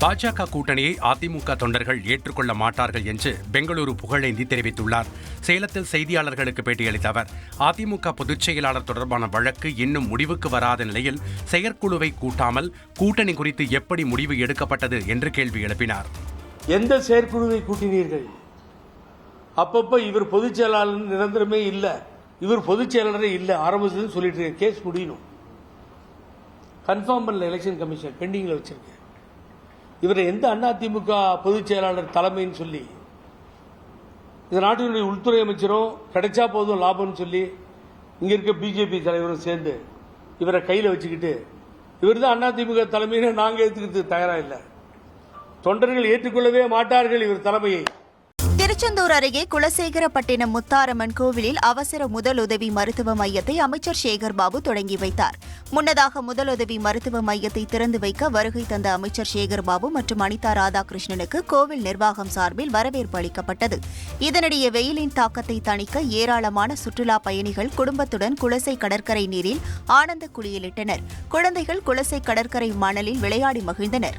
பாஜக கூட்டணியை அதிமுக தொண்டர்கள் ஏற்றுக்கொள்ள மாட்டார்கள் என்று பெங்களூரு புகழேந்தி தெரிவித்துள்ளார். சேலத்தில் செய்தியாளர்களுக்கு பேட்டியளித்த அவர் அதிமுக பொதுச் செயலாளர் தொடர்பான வழக்கு இன்னும் முடிவுக்கு வராத நிலையில் செயற்குழுவை கூட்டாமல் கூட்டணி குறித்து எப்படி முடிவு எடுக்கப்பட்டது என்று கேள்வி எழுப்பினார். எந்த செயற்குழுவை கூட்டினீர்கள்? அப்பப்ப இவர் பொதுச் செயலாளர் நிரந்தரமே இல்லை. இவர் பொதுச் செயலாளரே இல்லை. ஆரம்பத்தில் சொல்லிட்டு கேஸ் முடியணும். கன்ஃபார்ம் பண்ணல எலெக்ஷன் கமிஷன் பெண்டிங்ல வச்சிருக்கேன். இவரை எந்த அதிமுக பொதுச் செயலாளர் தலைமைன்னு சொல்லி இந்த நாட்டினுடைய உள்துறை அமைச்சரும் கிடைச்சா போதும் லாபம்னு சொல்லி இங்கே இருக்க பிஜேபி தலைவரும் சேர்ந்து இவரை கையில் வச்சுக்கிட்டு இவர் தான் அதிமுக தலைமையினு நாங்கள் ஏற்றுக்கிறது தயாராக இல்லை. தொண்டர்கள் ஏற்றுக்கொள்ளவே மாட்டார்கள் இவர் தலைமையை. திருச்செந்தூர் அருகே குலசேகரப்பட்டினம் முத்தாரம்மன் கோவிலில் அவசர முதலுதவி மருத்துவ மையத்தை அமைச்சர் சேகர் பாபு தொடங்கி வைத்தார். முன்னதாக முதலுதவி மருத்துவ மையத்தை திறந்து வைக்க வருகை தந்த அமைச்சர் சேகர் பாபு மற்றும் அனிதா ராதாகிருஷ்ணனுக்கு கோவில் நிர்வாகம் சார்பில் வரவேற்பு அளிக்கப்பட்டது. இதனிடையே வெயிலின் தாக்கத்தை தணிக்க ஏராளமான சுற்றுலா பயணிகள் குடும்பத்துடன் குலசை கடற்கரை நீரில் ஆனந்த குளியலிட்டனர் குழந்தைகள் குலசை கடற்கரை மணலில் விளையாடி மகிழ்ந்தனர்.